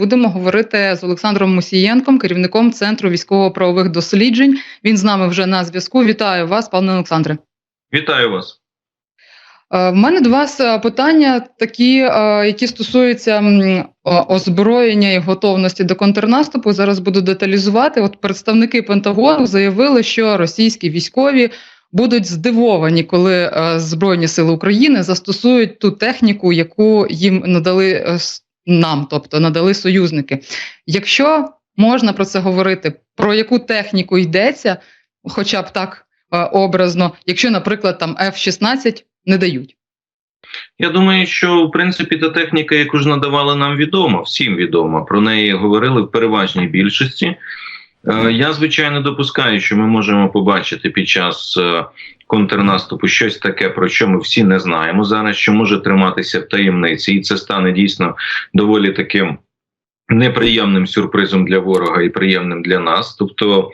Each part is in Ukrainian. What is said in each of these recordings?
будемо говорити з Олександром Мусієнком, керівником Центру військово-правових досліджень. Він з нами вже на зв'язку. Вітаю вас, пане Олександре. Вітаю вас. Е, В мене до вас е, питання такі, е, які стосуються озброєння і готовності до контрнаступу. Зараз буду деталізувати. От представники Пентагону заявили, що російські військові будуть здивовані, коли Збройні сили України застосують ту техніку, яку їм надали нам, тобто надали союзники. Якщо можна про це говорити, про яку техніку йдеться, хоча б так е, образно, якщо, наприклад, там F-16 не дають. Я думаю, що в принципі та техніка, яку ж надавали нам відома, всім відома. Про неї говорили в переважній більшості. Е, Я звичайно допускаю, що ми можемо побачити під час е, контрнаступу щось таке, про що ми всі не знаємо зараз, що може триматися в таємниці, і це стане дійсно доволі таким неприємним сюрпризом для ворога і приємним для нас. Тобто.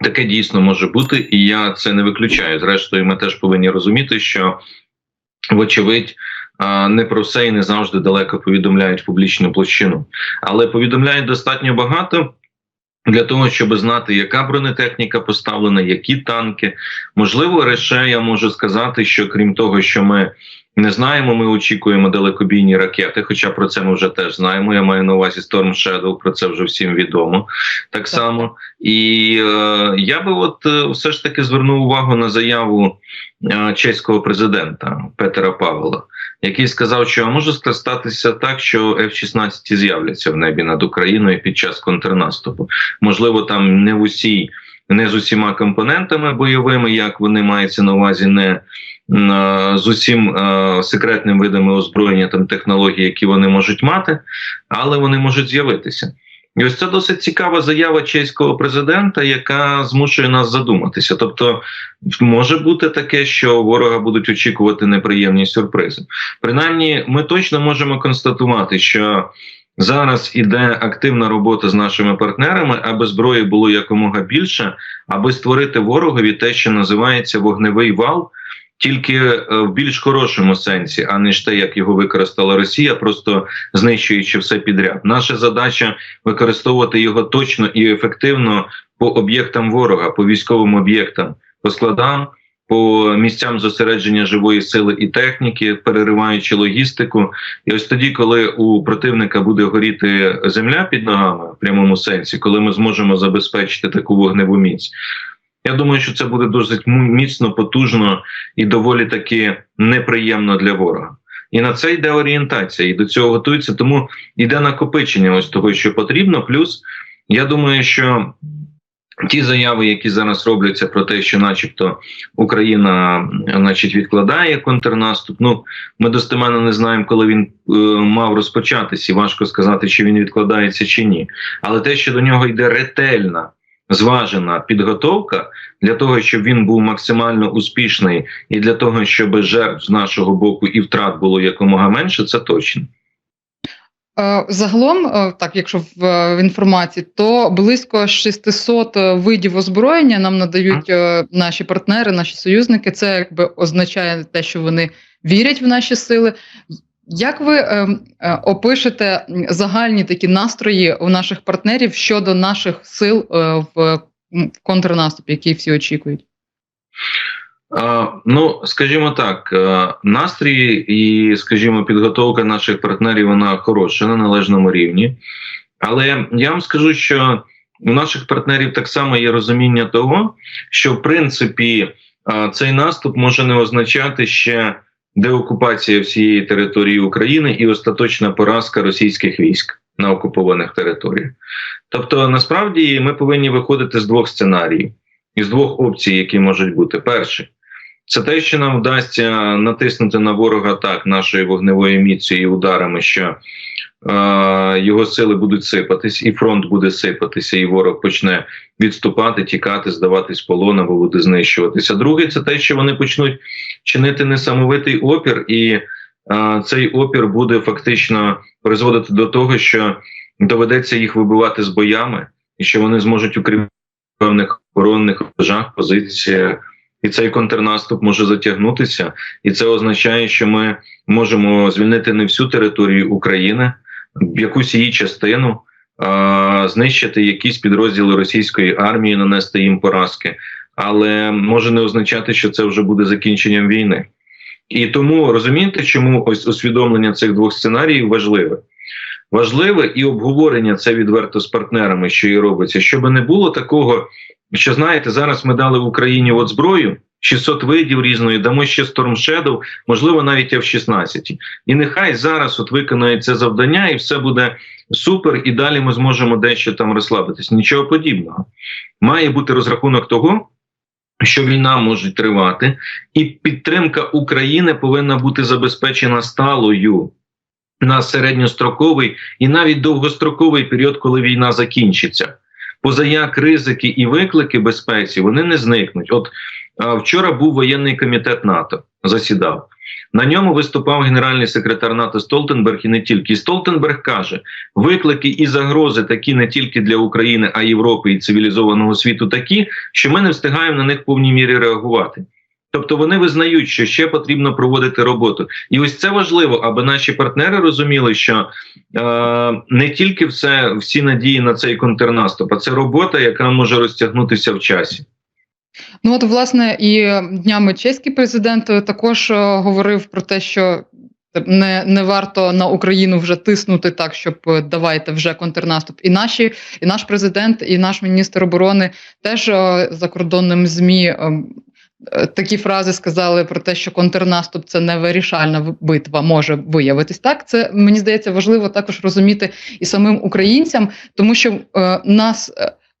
Таке дійсно може бути, і я це не виключаю. Зрештою, ми теж повинні розуміти, що вочевидь, не про все і не завжди далеко повідомляють публічну площину, але повідомляють достатньо багато. Для того щоб знати, яка бронетехніка поставлена, які танки, можливо, лише я можу сказати, що крім того, що ми не знаємо, ми очікуємо далекобійні ракети. Хоча про це ми вже теж знаємо. Я маю на увазі Storm Shadow, про це вже всім відомо так само. І е, я би, от е, все ж таки звернув увагу на заяву е, чеського президента Петера Павла, який сказав, що може статися так, що F-16 з'являться в небі над Україною під час контрнаступу. Можливо, там не в усій, не з усіма компонентами бойовими, як вони маються на увазі, не з усім е, секретним видами озброєння там технологій, які вони можуть мати, але вони можуть з'явитися. І ось це досить цікава заява чеського президента, яка змушує нас задуматися. Тобто, може бути таке, що ворога будуть очікувати неприємні сюрпризи. Принаймні, ми точно можемо констатувати, що зараз іде активна робота з нашими партнерами, аби зброї було якомога більше, аби створити ворогові те, що називається вогневий вал. Тільки е, в більш хорошому сенсі, а не ж те, як його використала Росія, просто знищуючи все підряд. Наша задача використовувати його точно і ефективно по об'єктам ворога, по військовим об'єктам, по складам, по місцям зосередження живої сили і техніки, перериваючи логістику. І ось тоді, коли у противника буде горіти земля під ногами в прямому сенсі, коли ми зможемо забезпечити таку вогневу міць. Я думаю, що це буде досить міцно, потужно і доволі таки неприємно для ворога. І на це йде орієнтація, і до цього готується. Тому йде накопичення ось того, що потрібно. Плюс я думаю, що ті заяви, які зараз робляться про те, що, начебто, Україна, значить, відкладає контрнаступ. Ну ми достеменно не знаємо, коли він е, мав розпочатись, і важко сказати, чи він відкладається чи ні. Але те, що до нього йде ретельна. Зважена підготовка для того, щоб він був максимально успішний, і для того, щоб жертв з нашого боку і втрат було якомога менше, це точно. Е, Загалом, е, так, якщо в, е, в інформації, то близько 600 видів озброєння нам надають наші партнери, наші союзники. Це якби означає те, що вони вірять в наші сили. Як ви е, е, опишете загальні такі настрої у наших партнерів щодо наших сил е, в контрнаступі, який всі очікують? Е, Ну, скажімо так, е, настрій і, скажімо, підготовка наших партнерів вона хороша на належному рівні. Але я вам скажу, що у наших партнерів так само є розуміння того, що в принципі е, цей наступ може не означати ще деокупація всієї території України і остаточна поразка російських військ на окупованих територіях. Тобто, насправді ми повинні виходити з двох сценаріїв із двох опцій, які можуть бути. Перший це те, що нам вдасться натиснути на ворога так нашою вогневою міцю і ударами, що його сили будуть сипатись, і фронт буде сипатися, і ворог почне відступати, тікати, здаватись полон або буде знищуватися. Друге, це те, що вони почнуть чинити несамовитий опір, і е, цей опір буде фактично призводити до того, що доведеться їх вибивати з боями, і що вони зможуть укріпити певних оборонних рубежах, позиціях. І цей контрнаступ може затягнутися, і це означає, що ми можемо звільнити не всю територію України, якусь її частину, е, знищити якісь підрозділи російської армії, нанести їм поразки, але може не означати, що це вже буде закінченням війни. І тому розумієте, чому ось усвідомлення цих двох сценаріїв важливе. Важливе і обговорення це відверто з партнерами, що і робиться, щоб не було такого, що знаєте, зараз ми дали в Україні от зброю, 600 видів різної, дамо ще Storm Shadow, можливо, навіть F-16. І нехай зараз от виконає це завдання, і все буде супер, і далі ми зможемо дещо там розслабитись. Нічого подібного. Має бути розрахунок того, що війна може тривати, і підтримка України повинна бути забезпечена сталою на середньостроковий і навіть довгостроковий період, коли війна закінчиться. Позаяк ризики і виклики безпеці вони не зникнуть. От вчора був воєнний комітет НАТО, засідав. На ньому виступав генеральний секретар НАТО Столтенберг і не тільки. І Столтенберг каже: виклики і загрози такі не тільки для України, а й Європи і цивілізованого світу такі, що ми не встигаємо на них в повній мірі реагувати. Тобто вони визнають, що ще потрібно проводити роботу, і ось це важливо, аби наші партнери розуміли, що е, не тільки все всі надії на цей контрнаступ, а це робота, яка може розтягнутися в часі. Ну от власне і днями чеський президент також е, говорив про те, що не не варто на Україну вже тиснути так, щоб е, давайте вже контрнаступ. І наші, і наш президент, і наш міністр оборони теж е, закордонним змі. Такі фрази сказали про те, що контрнаступ це не вирішальна битва може виявитись. Так це мені здається важливо також розуміти і самим українцям, тому що е, нас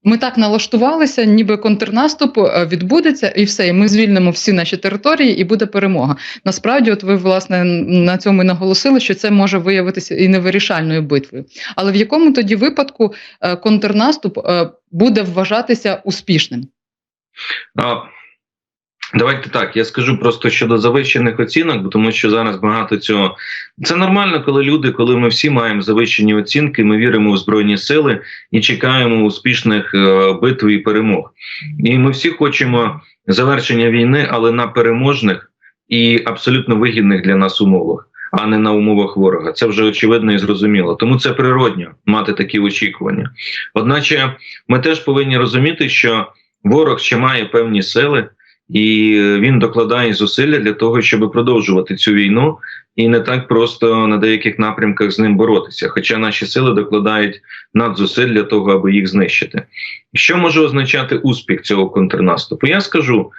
ми так налаштувалися, ніби контрнаступ відбудеться, і все. і Ми звільнимо всі наші території, і буде перемога. Насправді, от ви власне на цьому і наголосили, що це може виявитися і невирішальною битвою. Але в якому тоді випадку контрнаступ буде вважатися успішним? Давайте так, я скажу просто щодо завищених оцінок, тому що зараз багато цього. Це нормально, коли люди, коли ми всі маємо завищені оцінки, ми віримо в збройні сили і чекаємо успішних е, битв і перемог. І ми всі хочемо завершення війни, але на переможних і абсолютно вигідних для нас умовах, а не на умовах ворога. Це вже очевидно і зрозуміло. Тому це природньо мати такі очікування. Одначе, ми теж повинні розуміти, що ворог ще має певні сили і він докладає зусилля для того, щоб продовжувати цю війну, і не так просто на деяких напрямках з ним боротися. Хоча наші сили докладають надзусиль для того, аби їх знищити. Що може означати успіх цього контрнаступу? Я скажу.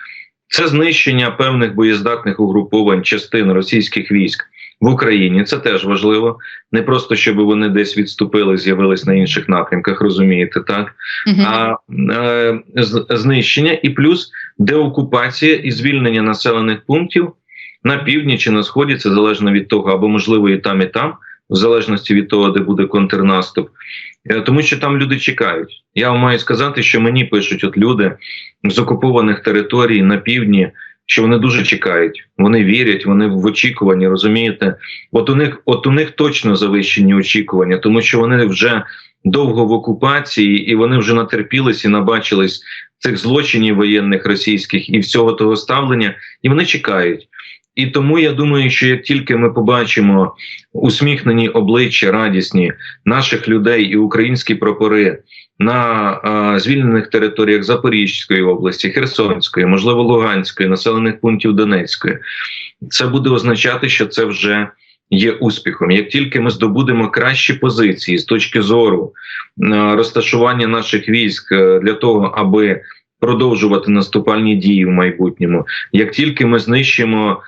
Це знищення певних боєздатних угруповань частин російських військ в Україні. Це теж важливо. Не просто щоб вони десь відступили, з'явились на інших напрямках, розумієте, так угу. а е, знищення і плюс деокупація і звільнення населених пунктів на півдні чи на сході. Це залежно від того, або можливо і там, і там, в залежності від того, де буде контрнаступ. Е, тому що там люди чекають. Я вам маю сказати, що мені пишуть от люди з окупованих територій на півдні що вони дуже чекають, вони вірять, вони в очікуванні, розумієте? От у них, от у них точно завищені очікування, тому що вони вже довго в окупації і вони вже натерпілись і набачились цих злочинів воєнних російських і всього того ставлення, і вони чекають. І тому я думаю, що як тільки ми побачимо усміхнені обличчя радісні наших людей і українські прапори на а, звільнених територіях Запорізької області, Херсонської, можливо, Луганської, населених пунктів Донецької, це буде означати, що це вже є успіхом. Як тільки ми здобудемо кращі позиції з точки зору розташування наших військ е, для того, аби продовжувати наступальні дії в майбутньому, як тільки ми знищимо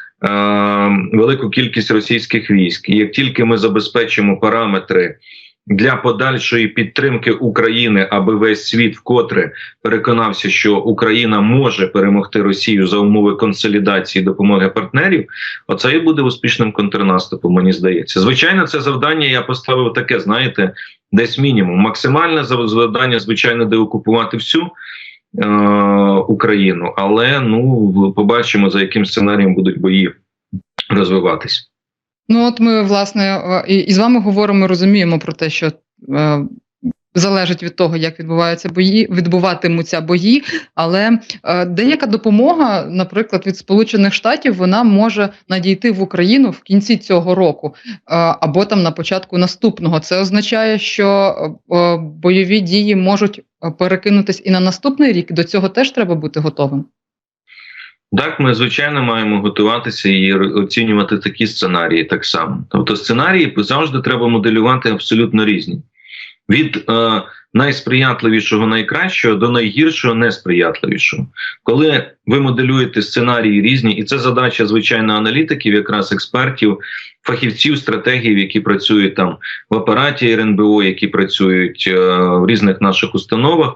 велику кількість російських військ, І як тільки ми забезпечимо параметри для подальшої підтримки України, аби весь світ вкотре переконався, що Україна може перемогти Росію за умови консолідації допомоги партнерів. Оце і буде успішним контрнаступом. Мені здається, звичайно, це завдання я поставив таке. Знаєте, десь мінімум. Максимальне завдання, звичайно, де окупувати всю. Е, Україну, але ну побачимо за яким сценарієм будуть бої розвиватись. Ну от ми власне і, і з вами говоримо, розуміємо про те, що е, залежить від того, як відбуваються бої, відбуватимуться бої. Але е, деяка допомога, наприклад, від Сполучених Штатів, вона може надійти в Україну в кінці цього року е, або там на початку наступного. Це означає, що е, бойові дії можуть е, перекинутись і на наступний рік. До цього теж треба бути готовим. Так, ми звичайно маємо готуватися і оцінювати такі сценарії так само. Тобто, сценарії завжди треба моделювати абсолютно різні. Від е, найсприятливішого найкращого до найгіршого несприятливішого. Коли ви моделюєте сценарії різні, і це задача звичайно аналітиків, якраз експертів, фахівців, стратегів, які працюють там в апараті РНБО, які працюють е, в різних наших установах.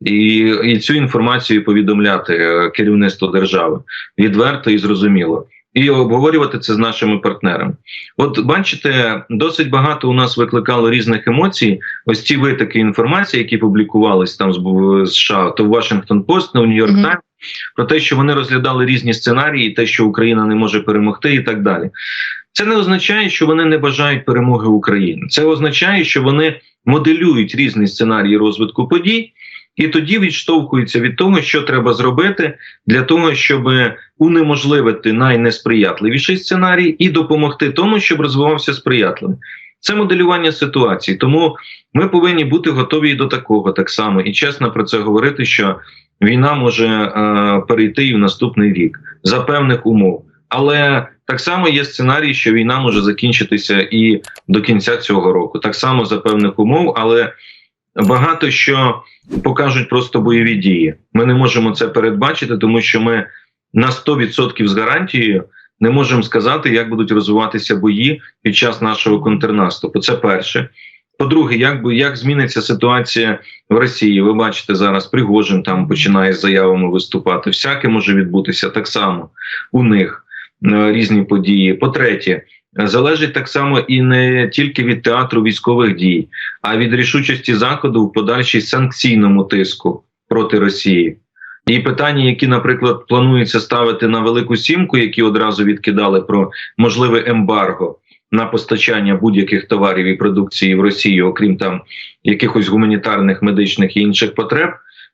І і цю інформацію повідомляти е, керівництву держави відверто і зрозуміло, і обговорювати це з нашими партнерами. От бачите, досить багато у нас викликало різних емоцій. Ось ці витоки інформації, які публікувались там з США, то в Washington Post, на mm -hmm. про те, що вони розглядали різні сценарії, те, що Україна не може перемогти, і так далі. Це не означає, що вони не бажають перемоги України. Це означає, що вони моделюють різні сценарії розвитку подій. І тоді відштовхуються від того, що треба зробити для того, щоб унеможливити найнесприятливіший сценарій і допомогти тому, щоб розвивався сприятливий. Це моделювання ситуації. Тому ми повинні бути готові і до такого так само і чесно про це говорити, що війна може е, перейти і в наступний рік за певних умов. Але так само є сценарій, що війна може закінчитися і до кінця цього року, так само за певних умов, але багато що покажуть просто бойові дії. Ми не можемо це передбачити, тому що ми на 100% з гарантією не можемо сказати, як будуть розвиватися бої під час нашого контрнаступу. Це перше. По-друге, як як зміниться ситуація в Росії? Ви бачите, зараз Пригожин там починає з заявами виступати. Всяке може відбутися так само у них е, різні події. По-третє, залежить так само і не тільки від театру військових дій, а від рішучості заходу в подальшій санкційному тиску проти Росії. І питання, які, наприклад, планується ставити на велику сімку, які одразу відкидали про можливе ембарго на постачання будь-яких товарів і продукції в Росію, окрім там якихось гуманітарних, медичних і інших потреб.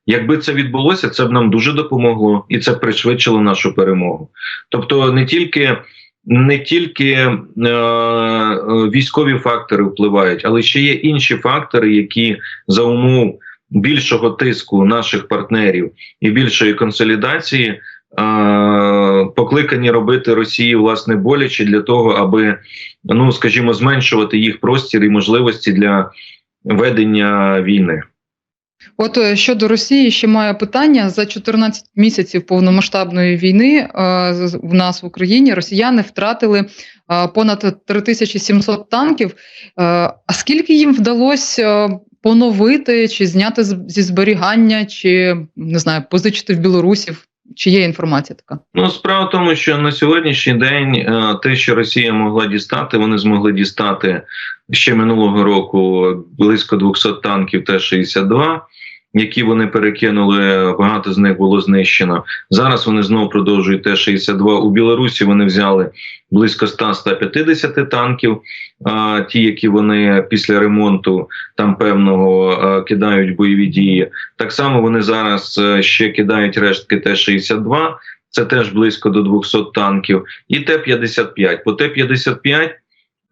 Якби це відбулося, це б нам дуже допомогло і це пришвидшило нашу перемогу. Тобто, не тільки не тільки е, військові фактори впливають, але ще є інші фактори, які за умов більшого тиску наших партнерів і більшої консолідації е, покликані робити Росії власне боляче для того, аби ну скажімо, зменшувати їх простір і можливості для ведення війни. От е, щодо Росії, ще маю питання за 14 місяців повномасштабної війни е, в нас в Україні росіяни втратили е, понад 3700 танків. А скільки їм вдалося поновити чи зняти зі зберігання, чи не знаю, позичити в білорусів? Чи є інформація така? Ну справа в тому, що на сьогоднішній день те, що Росія могла дістати, вони змогли дістати ще минулого року близько 200 танків Т-62 які вони перекинули, багато з них було знищено. Зараз вони знову продовжують Т-62. У Білорусі вони взяли близько 100-150 танків. А ті, які вони після ремонту там певного кидають бойові дії. Так само вони зараз е, ще кидають рештки Т-62. Це теж близько до 200 танків, і Т-55. По Т-55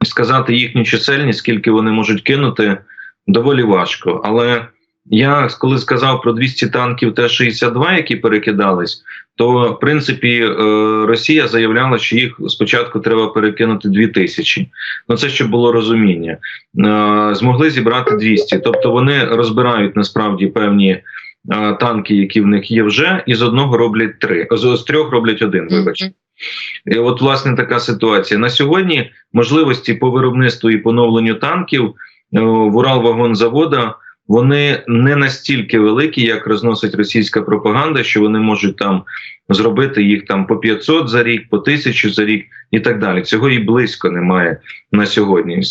сказати їхню чисельність, скільки вони можуть кинути, доволі важко. Але я коли сказав про 200 танків Т-62, які перекидались, то в принципі е, Росія заявляла, що їх спочатку треба перекинути 2000. Ну це щоб було розуміння. Е, змогли зібрати 200. Тобто вони розбирають насправді певні е, танки, які в них є вже, і з одного роблять три. З трьох роблять один. Вибачте. І От власне така ситуація на сьогодні. Можливості по виробництву і поновленню танків в Уралвагонзавода вони не настільки великі, як розносить російська пропаганда, що вони можуть там зробити їх там по 500 за рік, по 1000 за рік і так далі. Цього і близько немає на сьогодні.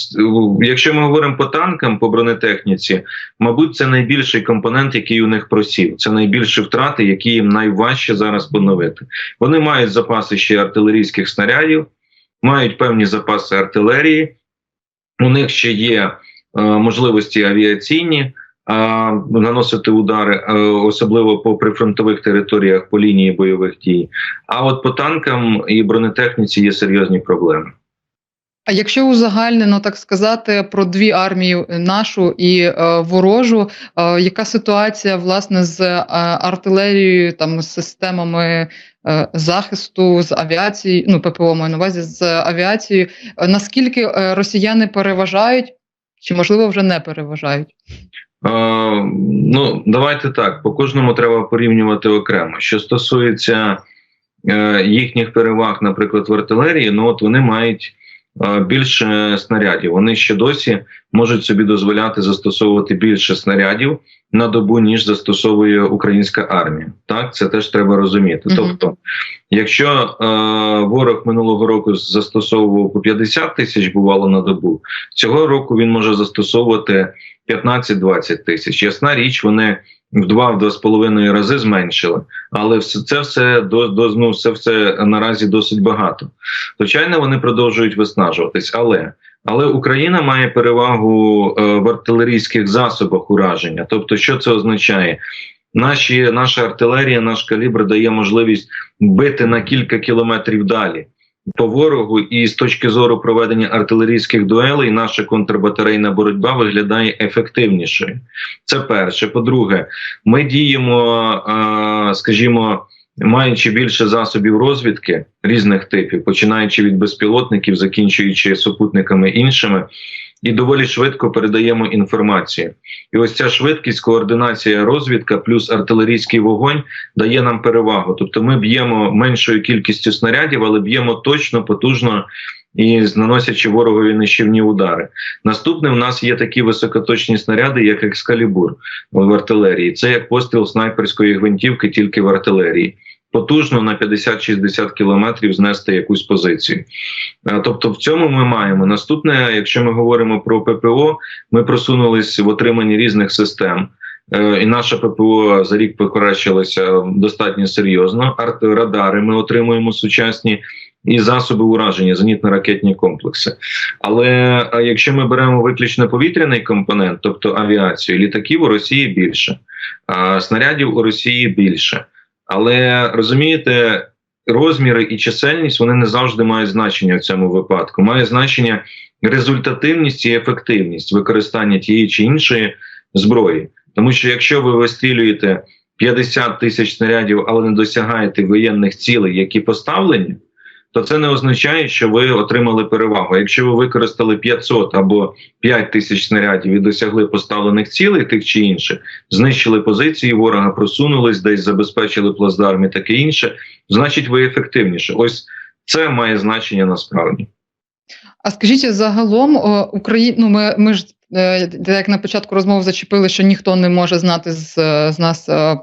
Якщо ми говоримо по танкам, по бронетехніці, мабуть, це найбільший компонент, який у них просів. Це найбільші втрати, які їм найважче зараз поновити. Вони мають запаси ще артилерійських снарядів, мають певні запаси артилерії. У них ще є е, можливості авіаційні. Наносити удари, а, особливо по прифронтових територіях по лінії бойових дій. А от по танкам і бронетехніці є серйозні проблеми. А якщо узагальнено так сказати про дві армії нашу і е, ворожу, е, яка ситуація власне з е, артилерією, там з системами е, захисту, з авіацією, ну ППО маю на увазі з авіацією? Е, Наскільки е, росіяни переважають, чи можливо вже не переважають? Е, ну, давайте так. По кожному треба порівнювати окремо. Що стосується е, їхніх переваг, наприклад, в артилерії, ну от вони мають більше снарядів. Вони ще досі можуть собі дозволяти застосовувати більше снарядів на добу, ніж застосовує українська армія. Так, це теж треба розуміти. Мгм. Тобто, якщо е, ворог минулого року застосовував по 50 тисяч бувало на добу, цього року він може застосовувати 15-20 тисяч. Ясна річ, вони в два-два з половиною рази зменшили, але все це все до, до ну, це все наразі досить багато. Звичайно, вони продовжують виснажуватись, але але Україна має перевагу е, в артилерійських засобах ураження. Тобто, що це означає? Наші наша артилерія, наш калібр дає можливість бити на кілька кілометрів далі по ворогу, і з точки зору проведення артилерійських дуелей, наша контрбатарейна боротьба виглядає ефективнішою. Це перше. По-друге, ми діємо, е, скажімо, маючи більше засобів розвідки різних типів, починаючи від безпілотників, закінчуючи супутниками іншими. І доволі швидко передаємо інформацію, і ось ця швидкість, координація, розвідка плюс артилерійський вогонь дає нам перевагу. Тобто, ми б'ємо меншою кількістю снарядів, але б'ємо точно, потужно і наносячи ворогові нищівні удари. Наступне в нас є такі високоточні снаряди, як екскалібур в артилерії. Це як постріл снайперської гвинтівки, тільки в артилерії. Потужно на 50-60 кілометрів знести якусь позицію. Тобто, в цьому ми маємо наступне, якщо ми говоримо про ППО, ми просунулись в отриманні різних систем. Е, І наше ППО за рік покращилося достатньо серйозно. Радари ми отримуємо сучасні і засоби ураження, зенітно-ракетні комплекси. Але якщо ми беремо виключно повітряний компонент, тобто авіацію, літаків у Росії більше, а снарядів у Росії більше. Але розумієте, розміри і чисельність вони не завжди мають значення в цьому випадку. Має значення результативність і ефективність використання тієї чи іншої зброї. Тому що якщо ви вистрілюєте 50 тисяч снарядів, але не досягаєте воєнних цілей, які поставлені, то це не означає, що ви отримали перевагу. Якщо ви використали 500 або 5 тисяч снарядів і досягли поставлених цілей, тих чи інших, знищили позиції ворога, просунулись, десь забезпечили плацдарм і таке інше, значить, ви ефективніше. Ось це має значення насправді. А скажіть загалом Україну, ну, ми, ми ж е, як на початку розмови зачепили, що ніхто не може знати з, з нас, е,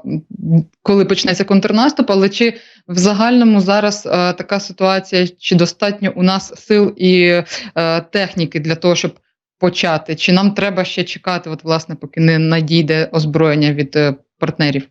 коли почнеться контрнаступ, але чи в загальному зараз е, така ситуація, чи достатньо у нас сил і техніки для того, щоб почати? Чи нам треба ще чекати, от власне, поки не надійде озброєння від партнерів?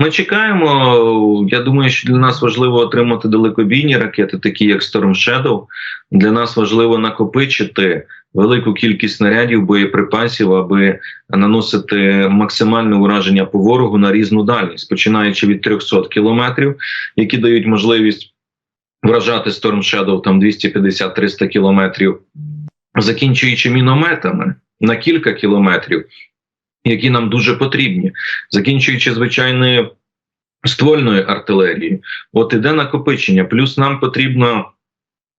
Ми чекаємо. Я думаю, що для нас важливо отримати далекобійні ракети, такі як Storm Shadow. Для нас важливо накопичити велику кількість снарядів, боєприпасів, аби наносити максимальне ураження по ворогу на різну дальність, починаючи від 300 кілометрів, які дають можливість вражати Storm Shadow там 250-300 кілометрів, закінчуючи мінометами на кілька кілометрів які нам дуже потрібні, закінчуючи звичайною ствольною артилерією. От іде накопичення. Плюс нам потрібно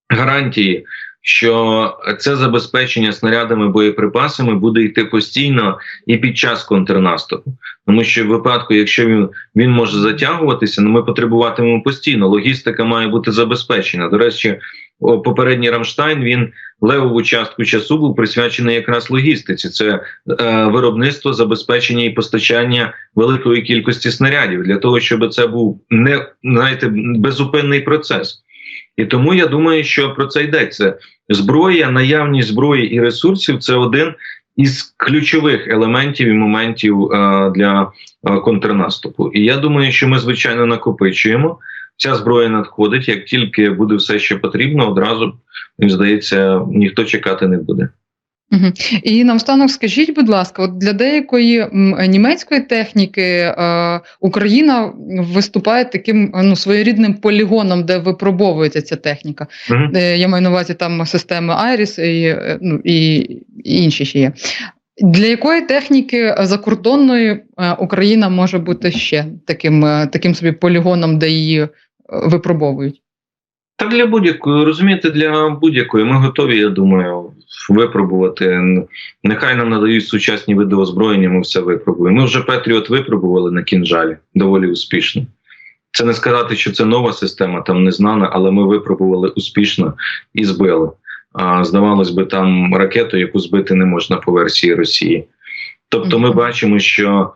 гарантії, що це забезпечення снарядами боєприпасами буде йти постійно і під час контрнаступу. Тому що в випадку, якщо він він може затягуватися, ну ми потребуватимемо постійно. Логістика має бути забезпечена. До речі, попередній Рамштайн він левову частку часу був присвячений якраз логістиці. Це е, виробництво, забезпечення і постачання великої кількості снарядів для того, щоб це був не знаєте безупинний процес. І тому я думаю, що про це йдеться. Зброя, наявність зброї і ресурсів це один із ключових елементів і моментів е, для е, контрнаступу. І я думаю, що ми звичайно накопичуємо. Ця зброя надходить. Як тільки буде все, що потрібно, одразу мені здається, ніхто чекати не буде. Мгм. І наостанок скажіть, будь ласка, от для деякої німецької техніки е, Україна виступає таким ну, своєрідним полігоном, де випробовується ця техніка. Е, Я маю на увазі там системи IRIS і, е, ну, і, і інші ще є. Для якої техніки закордонної е, Україна може бути ще таким, е, таким собі полігоном, де її випробовують? Та для будь-якої, розумієте, для будь-якої. Ми готові, я думаю, випробувати. Нехай нам надають сучасні види озброєння, ми все випробуємо. Ми вже Петріот випробували на кінжалі доволі успішно. Це не сказати, що це нова система, там не знана, але ми випробували успішно і збили. А, здавалось би, там ракету, яку збити не можна по версії Росії. Тобто, ми бачимо, що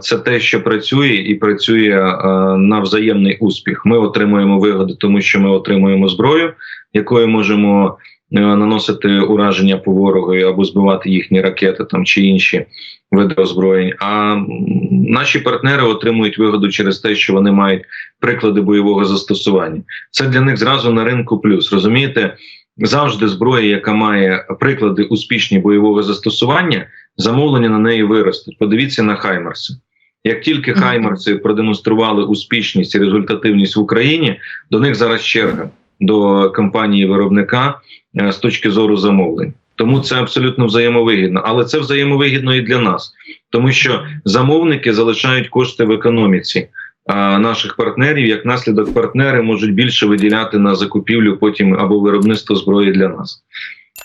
це те, що працює, і працює е, на взаємний успіх. Ми отримуємо вигоду, тому що ми отримуємо зброю, якою можемо е, наносити ураження по ворогові або збивати їхні ракети там чи інші види озброєнь. А наші партнери отримують вигоду через те, що вони мають приклади бойового застосування. Це для них зразу на ринку плюс. Розумієте, завжди зброя, яка має приклади успішні бойового застосування, замовлення на неї виростуть. Подивіться на Хаймерси. Як тільки. Хаймерси продемонстрували успішність і результативність в Україні, до них зараз черга до компанії виробника е, з точки зору замовлень. Тому це абсолютно взаємовигідно, але це взаємовигідно і для нас, тому що замовники залишають кошти в економіці а, наших партнерів. Як наслідок, партнери можуть більше виділяти на закупівлю потім або виробництво зброї для нас.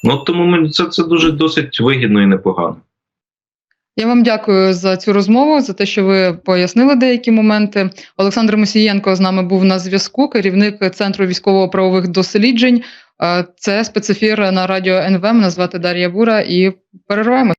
Ну тому ми це, це дуже досить вигідно і непогано. Я вам дякую за цю розмову, за те, що ви пояснили деякі моменти. Олександр Мусієнко з нами був на зв'язку, керівник Центру військово-правових досліджень. Е, Це спецефір на радіо НВ. Мене звати Дар'я Бура і перерваємо.